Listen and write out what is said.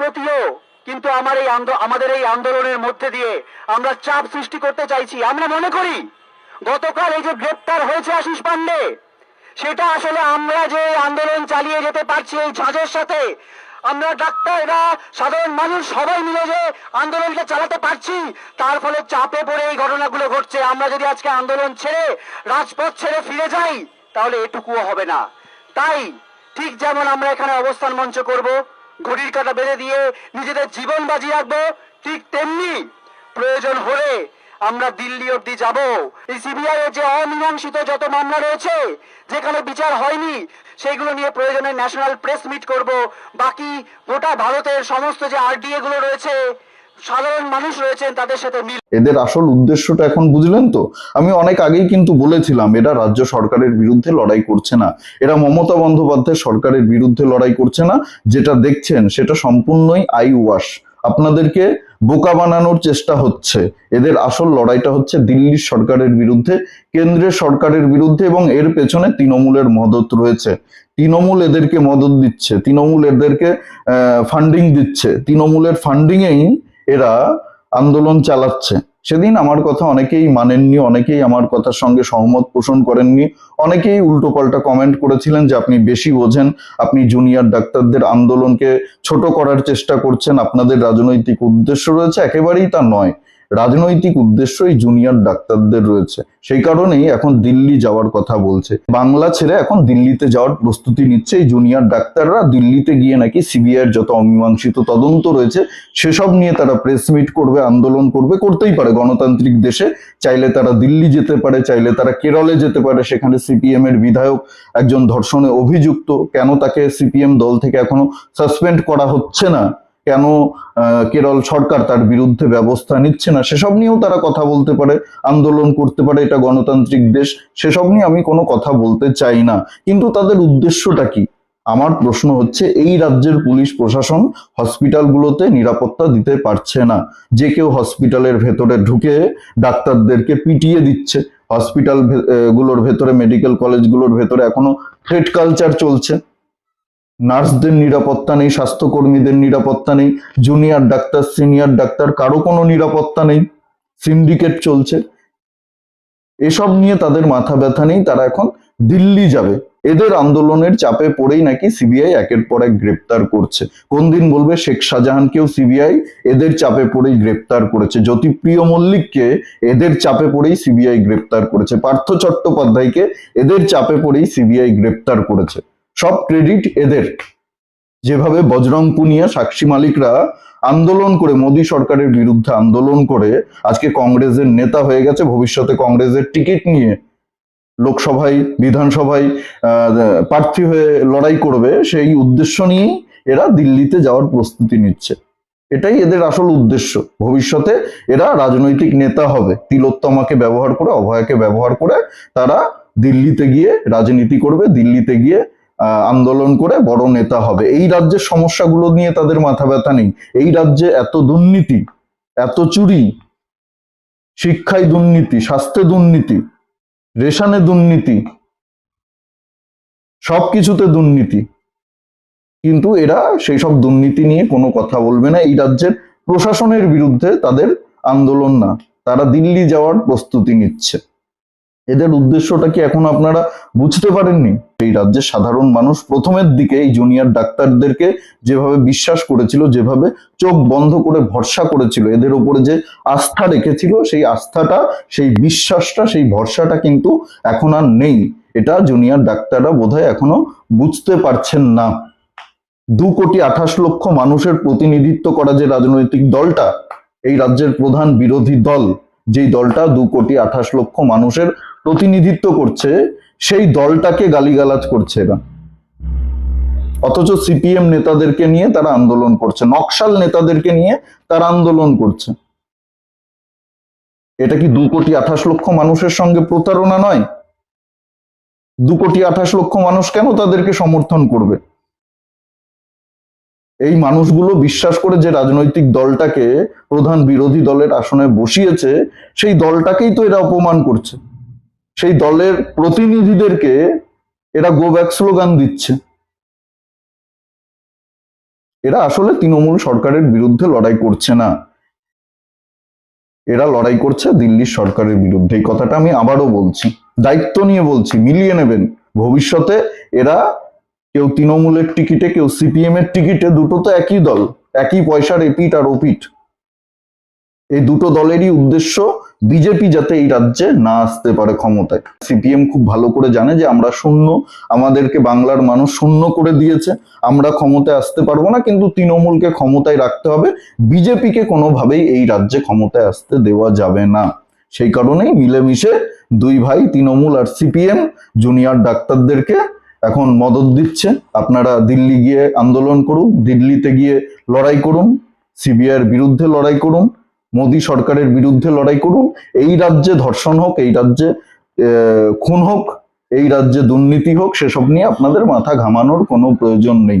প্রতিও কিন্তু আমার এই আমাদের এই আন্দোলনের মধ্যে দিয়ে আমরা চাপ সৃষ্টি করতে চাইছি। আমরা মনে করি, গতকাল এই যে গ্রেপ্তার হয়েছে আশিস পান্ডে, সেটা আসলে আমরা যে আন্দোলন চালিয়ে যেতে পারছি এই ঝাঁজের সাথে, আমরা ডাক্তাররা, সাধারণ মানুষ সবাই মিলে যে আন্দোলনটা চালাতে পারছি, তার ফলে চাপে পড়ে এই ঘটনাগুলো ঘটছে। আমরা যদি আজকে আন্দোলন ছেড়ে, রাজপথ ছেড়ে ফিরে যাই, তাহলে এটুকুও হবে না। তাই ঠিক যেমন আমরা এখানে অবস্থান মঞ্চ করব ঘড়ির কাটা বেঁধে দিয়ে নিজেদের জীবন বাজি রাখব, ঠিক তেমনি প্রয়োজন হলে আমরা দিল্লি অব্দি যাব। এই সিবিআই এর যে অমীমাংসিত যত মামলা রয়েছে, যেখানে বিচার হয়নি, সেগুলো নিয়ে প্রয়োজনে ন্যাশনাল প্রেস মিট করব। বাকি গোটা ভারতের সমস্ত যে আরডিএ গুলো রয়েছে সাধারণ মানুষ রয়েছেন, তাদের সাথে মিল এদের আসল উদ্দেশ্যটা এখন বুঝলেন তো? আমি অনেক আগেই কিন্তু বলেছিলাম, এরা রাজ্য সরকারের বিরুদ্ধে লড়াই করছে না। এরা মমতা বন্দ্যোপাধ্যায় সরকারের বিরুদ্ধে লড়াই করছে না, যেটা দেখছেন সেটা সম্পূর্ণই আই ওয়াশ আপনাদেরকে বোকা বানানোর চেষ্টা হচ্ছে। এদের আসল লড়াইটা হচ্ছে দিল্লির সরকারের বিরুদ্ধে, কেন্দ্রের সরকারের বিরুদ্ধে এবং এর পেছনে তৃণমূলের মদত রয়েছে। তৃণমূল এদেরকে মদত দিচ্ছে, তৃণমূল এদেরকে ফান্ডিং দিচ্ছে। তৃণমূলের ফান্ডিংয়েই এরা আন্দোলন চালাচ্ছে। সেদিন আমার কথা অনেকেই মানেননি, অনেকেই আমার কথার সঙ্গে সহমত পোষণ করেননি, অনেকেই উল্টোপাল্টা কমেন্ট করেছিলেন যে আপনি বেশি বোঝেন, আপনি জুনিয়র ডাক্তারদের আন্দোলনকে ছোট করার চেষ্টা করছেন, আপনাদের রাজনৈতিক উদ্দেশ্য রয়েছে, একেবারেই তা নয়। রাজনৈতিক উদ্দেশ্যই জুনিয়র ডাক্তারদের রয়েছে। সেই কারণেই এখন দিল্লি যাওয়ার কথা বলছে। বাংলা ছেড়ে এখন দিল্লিতে যাওয়ার প্রস্তুতি নিচ্ছে এই জুনিয়র ডাক্তাররা। দিল্লিতে গিয়ে নাকি সিবিআই যত অমীমাংসিত তদন্ত রয়েছে, সেসব নিয়ে তারা প্রেস মিট করবে, আন্দোলন করবে, করতেই পারে। গণতান্ত্রিক দেশে চাইলে তারা দিল্লি যেতে পারে, চাইলে তারা কেরলে যেতে পারে। সেখানে সিপিএম এর বিধায়ক একজন ধর্ষণে অভিযুক্ত। কেন তাকে সিপিএম দল থেকে এখনও সাসপেন্ড করা হচ্ছে না? কেন কেরল সরকার তার বিরুদ্ধে ব্যবস্থা নিচ্ছে না, সেসব নিয়েও তারা কথা বলতে পারে, আন্দোলন করতে পারে, এটা গণতান্ত্রিক দেশ, সেসব নিয়ে আমি কোনো কথা বলতে চাই না। কিন্তু তাদের উদ্দেশ্যটা কি? আমার প্রশ্ন হচ্ছে, এই রাজ্যের পুলিশ প্রশাসন হসপিটালগুলোতে নিরাপত্তা দিতে পারছে না। যে কেউ হসপিটালের ভেতরে ঢুকে ডাক্তারদেরকে পিটিয়ে দিচ্ছে, হসপিটালগুলোর ভেতরে, মেডিকেল কলেজগুলোর ভেতরে এখনও থ্রেড কালচার চলছে। নার্সদের নিরাপত্তা নেই, স্বাস্থ্যকর্মীদের নিরাপত্তা নেই জুনিয়র ডাক্তার সিনিয়র ডাক্তার কারও কোনো নিরাপত্তা নেই সিন্ডিকেট চলছে। এসব নিয়ে তাদের মাথা ব্যথা নেই, তারা এখন দিল্লি যাবে। এদের আন্দোলনের চাপে পড়েই নাকি সিবিআই একের পর এক গ্রেপ্তার করছে। কোন দিন বলবে শেখ শাহজাহানকেও সিবিআই এদের চাপে পড়েই গ্রেপ্তার করেছে। জ্যোতিপ্রিয় মল্লিককে এদের চাপে পড়েই সিবিআই গ্রেপ্তার করেছে। পার্থ চট্টোপাধ্যায়কে এদের চাপে পড়েই সিবিআই গ্রেপ্তার করেছে। সব ক্রেডিট এদের। যেভাবে বজরং পুনিয়া, সাক্ষী মালিকরা আন্দোলন করে, মোদী সরকারের বিরুদ্ধে আন্দোলন করে, আজকে কংগ্রেসের নেতা হয়ে গেছে, ভবিষ্যতে কংগ্রেসের টিকিট নিয়ে লোকসভায়, বিধানসভায় প্রার্থী হয়ে লড়াই করবে, সেই উদ্দেশ্য নিয়েই এরা দিল্লিতে যাওয়ার প্রস্তুতি নিচ্ছে। এটাই এদের আসল উদ্দেশ্য। ভবিষ্যতে এরা রাজনৈতিক নেতা হবে। তিলোত্তমাকে ব্যবহার করে, অভয়াকে ব্যবহার করে তারা দিল্লিতে গিয়ে রাজনীতি করবে, দিল্লিতে গিয়ে আন্দোলন করে বড় নেতা হবে। এই রাজ্যের সমস্যাগুলো নিয়ে তাদের মাথা ব্যথা নেই। এই রাজ্যে এত দুর্নীতি, এত চুরি, শিক্ষায় দুর্নীতি, স্বাস্থ্যে দুর্নীতি, রেশনে দুর্নীতি, সবকিছুতে দুর্নীতি। কিন্তু এরা সেই সব দুর্নীতি নিয়ে কোনো কথা বলবে না। এই রাজ্যের প্রশাসনের বিরুদ্ধে তাদের আন্দোলন না। তারা দিল্লি যাওয়ার প্রস্তুতি নিচ্ছে। এদের উদ্দেশ্যটা কি এখন আপনারা বুঝতে পারেননি? এই রাজ্যের সাধারণ মানুষ প্রথমের দিকে এই জুনিয়র ডাক্তারদেরকে যেভাবে বিশ্বাস করেছিল, যেভাবে চোখ বন্ধ করে ভরসা করেছিল, এদের উপরে যে আস্থা রেখেছিল, সেই আস্থাটা, সেই বিশ্বাসটা, সেই ভরসাটা কিন্তু এখন আর নেই। এটা জুনিয়র ডাক্তাররা বোধহয় এখনও বুঝতে পারছেন না। দু কোটি আঠাশ লক্ষ মানুষের প্রতিনিধিত্ব করা যে রাজনৈতিক দলটা, এই রাজ্যের প্রধান বিরোধী দল যেই দলটা দু কোটি আঠাশ লক্ষ মানুষের প্রতিনিধিত্ব করছে, সেই দলটাকে গালিগালাজ করছে এরা। অথচ সিপিএম নেতাদেরকে নিয়ে তারা আন্দোলন করছে, নকশাল নেতাদেরকে নিয়ে তারা আন্দোলন করছে। এটা কি দু কোটি আঠাশ লক্ষ মানুষের সঙ্গে প্রতারণা নয়? দু কোটি আঠাশ লক্ষ মানুষ কেন তাদেরকে সমর্থন করবে? এই মানুষগুলো বিশ্বাস করে যে রাজনৈতিক দলটাকে প্রধান বিরোধী দলের আসনে বসিয়েছে, সেই দলটাকেই তো এরা অপমান করছে। সেই দলের প্রতিনিধিদেরকে এরা গো ব্যাক স্লোগান দিচ্ছে। এরা আসলে তৃণমূল সরকারের বিরুদ্ধে লড়াই করছে না। এরা লড়াই করছে দিল্লির সরকারের বিরুদ্ধে। এই কথাটা আমি আবারও বলছি, দায়িত্ব নিয়ে বলছি, মিলিয়ে নেবেন। ভবিষ্যতে এরা কেউ তৃণমূলের টিকিটে কেউ সিপিএম এর টিকিটে দুটো তো একই দল, একই পয়সার এপিট আর ওপিট এই দুটো দলেরই উদ্দেশ্য বিজেপি যাতে এই রাজ্যে না আসতে পারে ক্ষমতায়। সিপিএম খুব ভালো করে জানে যে আমরা শূন্য, আমাদেরকে বাংলার মানুষ শূন্য করে দিয়েছে, আমরা ক্ষমতায় আসতে পারব না, কিন্তু তৃণমূলকে ক্ষমতায় রাখতে হবে। বিজেপিকে কোনোভাবেই এই রাজ্যে ক্ষমতায় আসতে দেওয়া যাবে না। সেই কারণেই মিলেমিশে দুই ভাই, তৃণমূল আর সিপিএম জুনিয়র ডাক্তারদেরকে এখন মদত দিচ্ছে। আপনারা দিল্লি গিয়ে আন্দোলন করুন, দিল্লিতে গিয়ে লড়াই করুন, সিবিআইয়ের বিরুদ্ধে লড়াই করুন, মোদি সরকারের বিরুদ্ধে লড়াই করুন। এই রাজ্যে ধর্ষণ হোক, এই রাজ্যে খুন হোক, এই রাজ্যে দুর্নীতি হোক, সেসব নিয়ে আপনাদের মাথা ঘামানোর কোনো প্রয়োজন নেই।